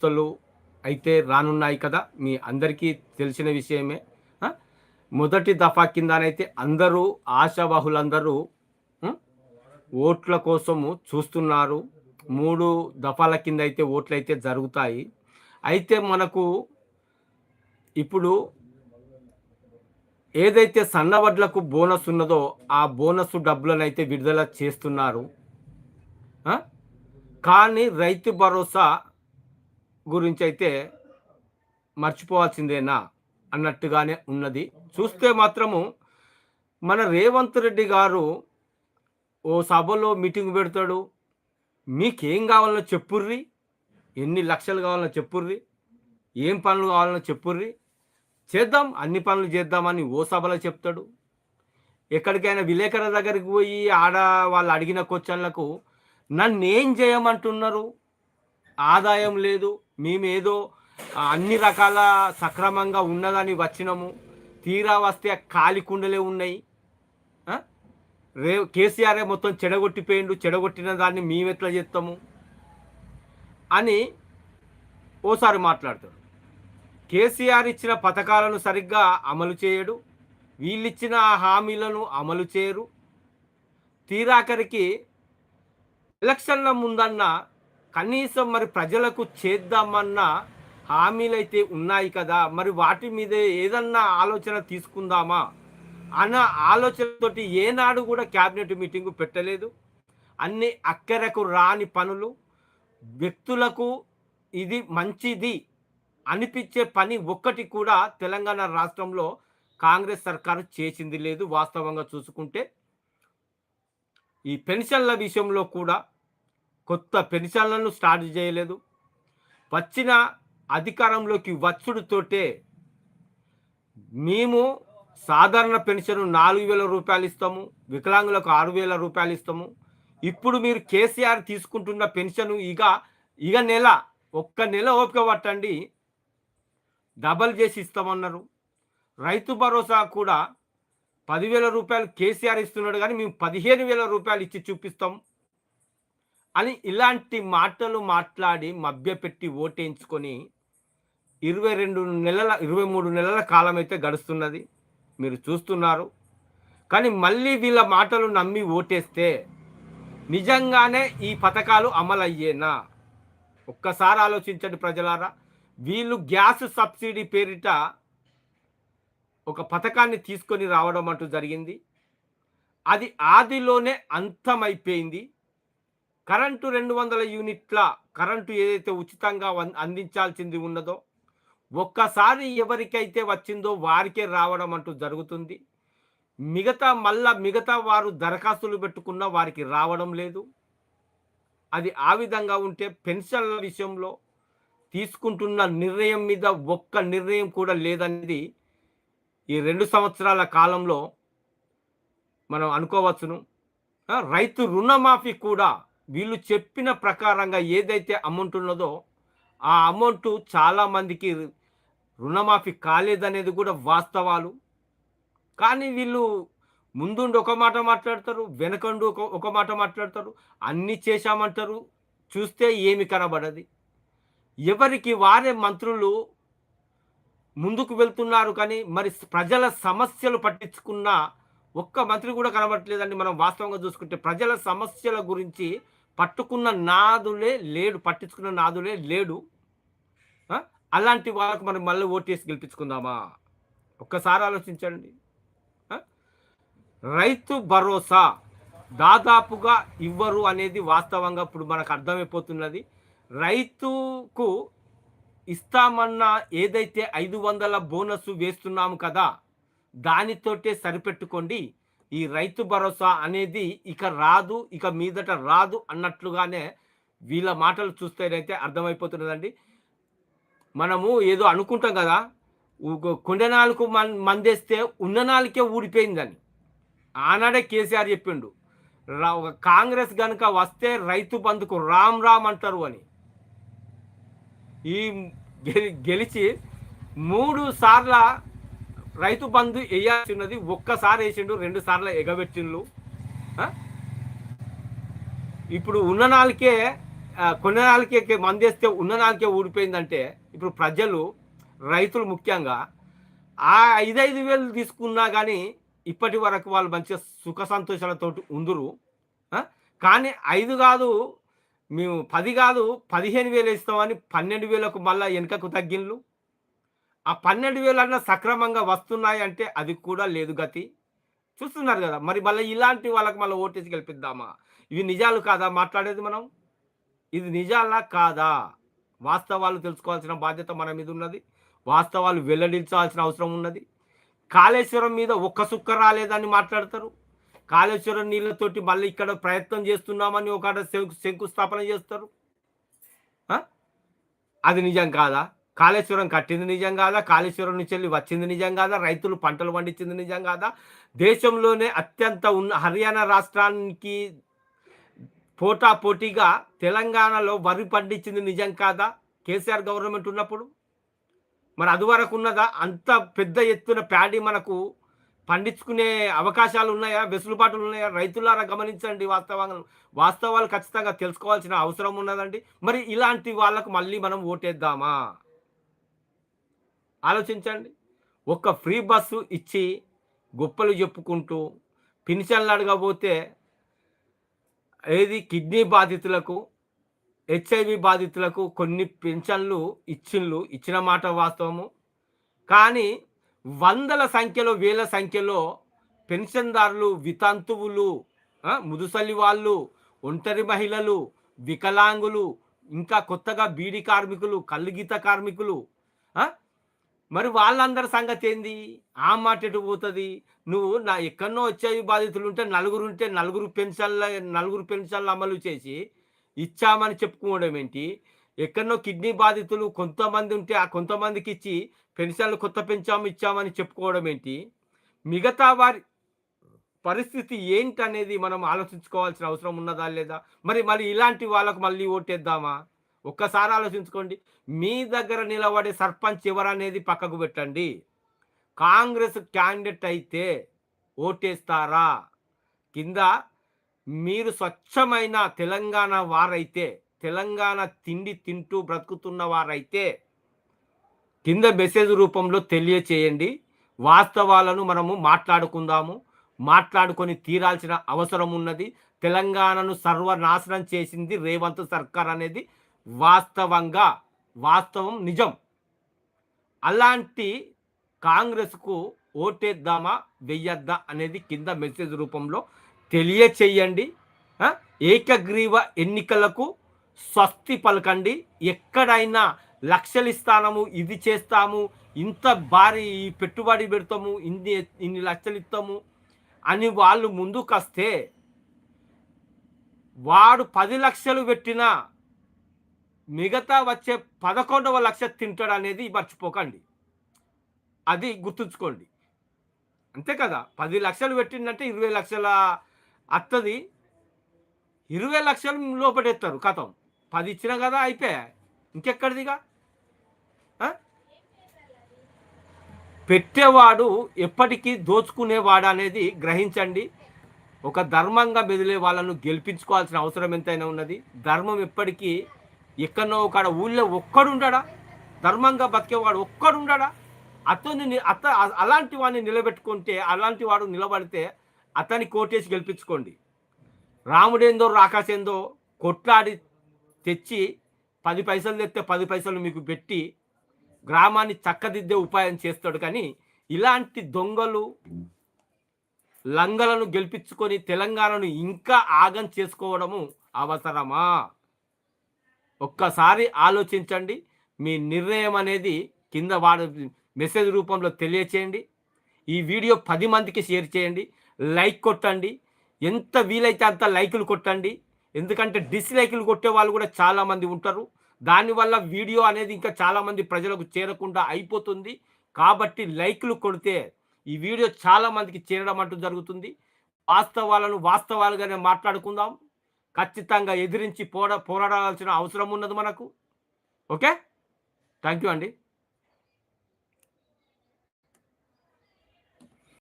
సంస్థలు అయితే రానున్నాయి కదా మీ అందరికీ తెలిసిన విషయమే. మొదటి దఫా కిందనైతే అందరూ ఆశావాహులందరూ ఓట్ల కోసము చూస్తున్నారు. మూడు దఫాల కింద అయితే ఓట్లు అయితే జరుగుతాయి. అయితే మనకు ఇప్పుడు ఏదైతే సన్నవడ్లకు బోనస్ ఉన్నదో ఆ బోనస్ డబ్బులను అయితే విడుదల చేస్తున్నారు. కానీ రైతు భరోసా గురించి అయితే మర్చిపోవాల్సిందేనా అన్నట్టుగానే ఉన్నది. చూస్తే మాత్రము మన రేవంత్ రెడ్డి గారు ఓ సభలో మీటింగ్ పెడతాడు. మీకేం కావాలో చెప్పుర్రి. ఎన్ని లక్షలు కావాలనో చెప్పుర్రి. ఏం పనులు కావాలనో చెప్పుర్రి. చేద్దాం అన్ని పనులు చేద్దామని ఓ సభలో చెప్తాడు. ఎక్కడికైనా విలేకరుల దగ్గరికి పోయి ఆడ వాళ్ళు అడిగిన క్వశ్చన్లకు నన్ను ఏం చేయమంటున్నారు ఆదాయం లేదు మేమేదో అన్ని రకాల సక్రమంగా ఉన్నదని వచ్చినాము. తీరా వస్తే ఖాళీ కుండలే ఉన్నాయి. రే కేసీఆరే మొత్తం చెడగొట్టిపోయిండు. చెడగొట్టిన దాన్ని మేము ఎట్లా చేస్తాము అని ఓసారి మాట్లాడతాడు. కేసీఆర్ ఇచ్చిన పథకాలను సరిగ్గా అమలు చేయడు. వీళ్ళిచ్చిన హామీలను అమలు చేయరు. తీరాఖరికి ఎలక్షన్ల ముందన్న కనీసం మరి ప్రజలకు చేద్దామన్న హామీలైతే ఉన్నాయి కదా మరి వాటి మీద ఏదన్నా ఆలోచన తీసుకుందామా అన్న ఆలోచనతోటి ఏనాడు కూడా క్యాబినెట్ మీటింగ్ పెట్టలేదు. అన్ని అక్కరకు రాని పనులు వ్యక్తులకు ఇది మంచిది అనిపించే పని ఒక్కటి కూడా తెలంగాణ రాష్ట్రంలో కాంగ్రెస్ సర్కారు చేసింది లేదు వాస్తవంగా చూసుకుంటే. ఈ పెన్షన్ల విషయంలో కూడా కొత్త పెన్షన్లను స్టార్ట్ చేయలేదు. వచ్చిన అధికారంలోకి వచ్చుడుతోటే మేము సాధారణ పెన్షన్ నాలుగు వేల రూపాయలు ఇస్తాము వికలాంగులకు ఆరు వేల రూపాయలు ఇస్తాము. ఇప్పుడు మీరు కేసీఆర్ తీసుకుంటున్న పెన్షన్ ఇక ఇక నెల ఒక్క నెల ఓపిక పట్టండి. డబల్ చేసి ఇస్తామన్నారు. రైతు భరోసా కూడా పదివేల రూపాయలు కేసీఆర్ ఇస్తున్నాడు కానీ మేము పదిహేను వేల రూపాయలు ఇచ్చి చూపిస్తాం. అని ఇలాంటి మాటలు మాట్లాడి మభ్యపెట్టి ఓటేయించుకొని ఇరవై రెండు నెలల ఇరవై మూడు నెలల కాలం అయితే గడుస్తున్నది. మీరు చూస్తున్నారు. కానీ మళ్ళీ వీళ్ళ మాటలు నమ్మి ఓటేస్తే నిజంగానే ఈ పథకాలు అమలయ్యేనా? ఒక్కసారి ఆలోచించండి ప్రజలారా. వీళ్ళు గ్యాస్ సబ్సిడీ పేరిట ఒక పథకాన్ని తీసుకొని రావడం అంటూ జరిగింది. అది ఆదిలోనే అంతమైపోయింది. కరెంటు రెండు వందల యూనిట్ల కరెంటు ఏదైతే ఉచితంగా అందించాల్సింది ఉన్నదో ఒక్కసారి ఎవరికైతే వచ్చిందో వారికే రావడం అంటూ జరుగుతుంది. మిగతా మళ్ళా మిగతా వారు దరఖాస్తులు పెట్టుకున్న వారికి రావడం లేదు. అది ఆ విధంగా ఉంటే పెన్షన్ల విషయంలో తీసుకుంటున్న నిర్ణయం మీద ఒక్క నిర్ణయం కూడా లేదనేది ఈ రెండు సంవత్సరాల కాలంలో మనం అనుకోవచ్చును. రైతు రుణమాఫీ కూడా వీళ్ళు చెప్పిన ప్రకారంగా ఏదైతే అమౌంట్ ఉన్నదో ఆ అమౌంట్ చాలామందికి రుణమాఫీ కాలేదనేది కూడా వాస్తవాలు. కానీ వీళ్ళు ముందుండి ఒక మాట మాట్లాడతారు వెనకండు ఒక ఒక మాట మాట్లాడతారు అన్నీ చేశామంటారు చూస్తే ఏమి కనబడది. ఎవరికి వారే మంత్రులు ముందుకు వెళ్తున్నారు కానీ మరి ప్రజల సమస్యలు పట్టించుకున్న ఒక్క మంత్రి కూడా కనబడట్లేదండి మనం వాస్తవంగా చూసుకుంటే. ప్రజల సమస్యల గురించి పట్టుకున్న నాదులే లేడు పట్టించుకున్న నాదులే లేడు. అలాంటి వాళ్ళకు మనం మళ్ళీ ఓటేసి గెలిపించుకుందామా? ఒక్కసారి ఆలోచించండి. రైతు భరోసా దాదాపుగా ఇవ్వరు అనేది వాస్తవంగా ఇప్పుడు మనకు అర్థమైపోతున్నది. రైతుకు ఇస్తామన్న ఏదైతే ఐదు వందల బోనస్ వేస్తున్నాము కదా దానితోటే సరిపెట్టుకోండి. ఈ రైతు భరోసా అనేది ఇక రాదు ఇక మీదట రాదు అన్నట్లుగానే వీళ్ళ మాటలు చూస్తేనైతే అర్థమైపోతున్నదండి. మనము ఏదో అనుకుంటాం కదా ఊగ- మన్ మందేస్తే ఉన్ననాలకే ఊడిపోయిందని. ఆనాడే కేసీఆర్ చెప్పిండు ఒక కాంగ్రెస్ కనుక వస్తే రైతు బంధుకు రామ్ రామ్ అంటారు అని. ఈ గెలిచి మూడు సార్ల రైతు బంధు వేయాల్సినది ఒక్కసారి వేసిండు రెండు సార్లు ఎగబెట్టిండ్లు. ఇప్పుడు ఉన్న నాలుకే కొన్ని నాళ్ళకే మందేస్తే ఉన్న నాళ్ళకే ఊడిపోయిందంటే ఇప్పుడు ప్రజలు రైతులు ముఖ్యంగా ఆ ఐదైదు వేలు తీసుకున్నా కానీ ఇప్పటి వరకు వాళ్ళు మంచిగా సుఖ సంతోషాలతో ఉందరు. కానీ ఐదు కాదు మేము పది కాదు పదిహేను వేలు ఇస్తామని పన్నెండు వేలకు మళ్ళీ వెనుకకు తగ్గిండ్లు. ఆ పన్నెండు వేలు అన్న సక్రమంగా వస్తున్నాయి అంటే అది కూడా లేదు గతి. చూస్తున్నారు కదా మరి మళ్ళీ ఇలాంటి వాళ్ళకి మళ్ళీ ఓటేసి గెలిపిద్దామా? ఇవి నిజాలు కాదా మాట్లాడేది మనం? ఇది నిజాలా కాదా? వాస్తవాలు తెలుసుకోవాల్సిన బాధ్యత మన మీద ఉన్నది. వాస్తవాలు వెల్లడించాల్సిన అవసరం ఉన్నది. కాళేశ్వరం మీద ఒక్క సుక్క రాలేదని మాట్లాడతారు. కాళేశ్వరం నీళ్ళతోటి మళ్ళీ ఇక్కడ ప్రయత్నం చేస్తున్నామని ఒక శంకు శంకుస్థాపన చేస్తారు. అది నిజం కాదా? కాళేశ్వరం కట్టింది నిజం కాదా? కాళేశ్వరం నుంచి వెళ్ళి వచ్చింది నిజం కాదా? రైతులు పంటలు పండించింది నిజం కాదా? దేశంలోనే అత్యంత ఉన్న హర్యానా రాష్ట్రానికి పోటా పోటీగా తెలంగాణలో వరి పండించింది నిజం కాదా? కేసీఆర్ గవర్నమెంట్ ఉన్నప్పుడు? మరి అది వరకు ఉన్నదా? అంత పెద్ద ఎత్తున ప్యాడీ మనకు పండించుకునే అవకాశాలు ఉన్నాయా? వెసులుబాటులు ఉన్నాయా? రైతులారా గమనించండి వాస్తవాలను వాస్తవాలు ఖచ్చితంగా తెలుసుకోవాల్సిన అవసరం ఉన్నదండి. మరి ఇలాంటి వాళ్ళకు మళ్ళీ మనం ఓటేద్దామా? ఆలోచించండి. ఒక్క ఫ్రీ బస్సు ఇచ్చి గొప్పలు చెప్పుకుంటూ పెన్షన్లు అడగబోతే ఏది కిడ్నీ బాధితులకు హెచ్ఐవి బాధితులకు కొన్ని పెన్షన్లు ఇచ్చిండ్లు ఇచ్చిన మాట వాస్తవము. కానీ వందల సంఖ్యలో వేల సంఖ్యలో పెన్షన్దారులు వితంతువులు ముదుసలి వాళ్ళు ఒంటరి మహిళలు వికలాంగులు ఇంకా కొత్తగా బీడీ కార్మికులు కల్లుగీత కార్మికులు మరి వాళ్ళందరి సంగతి ఏంది? ఆ మాట ఎటు పోతుంది? నువ్వు నా ఎక్కడనో వచ్చేవి బాధితులు ఉంటే నలుగురు ఉంటే నలుగురు పెన్షన్ల నలుగురు పెన్షన్లు అమలు చేసి ఇచ్చామని చెప్పుకోవడం ఏంటి? ఎక్కడనో కిడ్నీ బాధితులు కొంతమంది ఉంటే ఆ కొంతమందికి ఇచ్చి పెన్షన్లు కొత్త పెంచాము ఇచ్చామని చెప్పుకోవడం ఏంటి? మిగతా వారి పరిస్థితి ఏంటి అనేది మనం ఆలోచించుకోవాల్సిన అవసరం ఉన్నదా లేదా? మరి మరి ఇలాంటి వాళ్ళకు మళ్ళీ ఓటేద్దామా? ఒక్కసారి ఆలోచించుకోండి. మీ దగ్గర నిలబడే సర్పంచ్ ఎవరనేది పక్కకు పెట్టండి. కాంగ్రెస్ క్యాండిడేట్ అయితే ఓటేస్తారా? కింద మీరు స్వచ్ఛమైన తెలంగాణ వారైతే తెలంగాణ తిండి తింటూ బ్రతుకుతున్న వారైతే కింద మెసేజ్ రూపంలో తెలియచేయండి. వాస్తవాలను మనము మాట్లాడుకుందాము. మాట్లాడుకొని తీరాల్సిన అవసరం ఉన్నది. తెలంగాణను సర్వనాశనం చేసింది రేవంత్ సర్కార్ అనేది వాస్తవంగా వాస్తవం నిజం. అలాంటి కాంగ్రెస్కు ఓటేద్దామా వెయ్యద్దా అనేది కింద మెసేజ్ రూపంలో తెలియచేయండి. ఏకగ్రీవ ఎన్నికలకు స్వస్తి పలకండి. ఎక్కడైనా లక్షలు ఇస్తాము ఇది చేస్తాము ఇంత భారీ పెట్టుబడి పెడతాము ఇన్ని ఇన్ని లక్షలు ఇస్తాము అని వాళ్ళు ముందుకొస్తే వాడు పది లక్షలు పెట్టినా మిగతా వచ్చే పదకొండవ లక్ష తింటాడు అనేది మర్చిపోకండి. అది గుర్తుంచుకోండి. అంతే కదా? పది లక్షలు పెట్టిందంటే ఇరవై లక్షల అత్తది. ఇరవై లక్షలు లోపడేస్తారు కథం. పది ఇచ్చినా కదా అయిపోయా? ఇంకెక్కడిదిగా? పెట్టేవాడు ఎప్పటికీ దోచుకునేవాడు అనేది గ్రహించండి. ఒక ధర్మంగా బెదిలే వాళ్ళను గెలిపించుకోవాల్సిన అవసరం ఎంతైనా ఉన్నది. ధర్మం ఎప్పటికీ ఎక్కడనో కాడ ఊళ్ళో ఒక్కడుండడా? ధర్మంగా బతికేవాడు ఒక్కడుండడా? అతన్ని అత అలాంటి వాడిని నిలబెట్టుకుంటే అలాంటి వాడు నిలబడితే అతని కోటేసి గెలిపించుకోండి. రాముడేందో రాకాసేందో కొట్లాడి తెచ్చి పది పైసలు తెస్తే పది పైసలు మీకు పెట్టి గ్రామాన్ని చక్కదిద్దే ఉపాయం చేస్తాడు కానీ ఇలాంటి దొంగలు లంగలను గెలిపించుకొని తెలంగాణను ఇంకా ఆగం చేసుకోవడము అవసరమా? ఒక్కసారి ఆలోచించండి. మీ నిర్ణయం అనేది కింద వాడు మెసేజ్ రూపంలో తెలియచేయండి. ఈ వీడియో పది మందికి షేర్ చేయండి. లైక్ కొట్టండి. ఎంత వీలైతే అంత లైకులు కొట్టండి. ఎందుకంటే డిస్లైకులు కొట్టే వాళ్ళు కూడా చాలామంది ఉంటారు. దానివల్ల వీడియో అనేది ఇంకా చాలామంది ప్రజలకు చేరకుండా అయిపోతుంది. కాబట్టి లైక్లు కొడితే ఈ వీడియో చాలా మందికి చేరడం అంటూ జరుగుతుంది. వాస్తవాలను వాస్తవాలుగానే మాట్లాడుకుందాం. ఖచ్చితంగా ఎదిరించి పోరా పోరాడాల్సిన అవసరం ఉన్నది మనకు. ఓకే? థ్యాంక్ యూ అండి.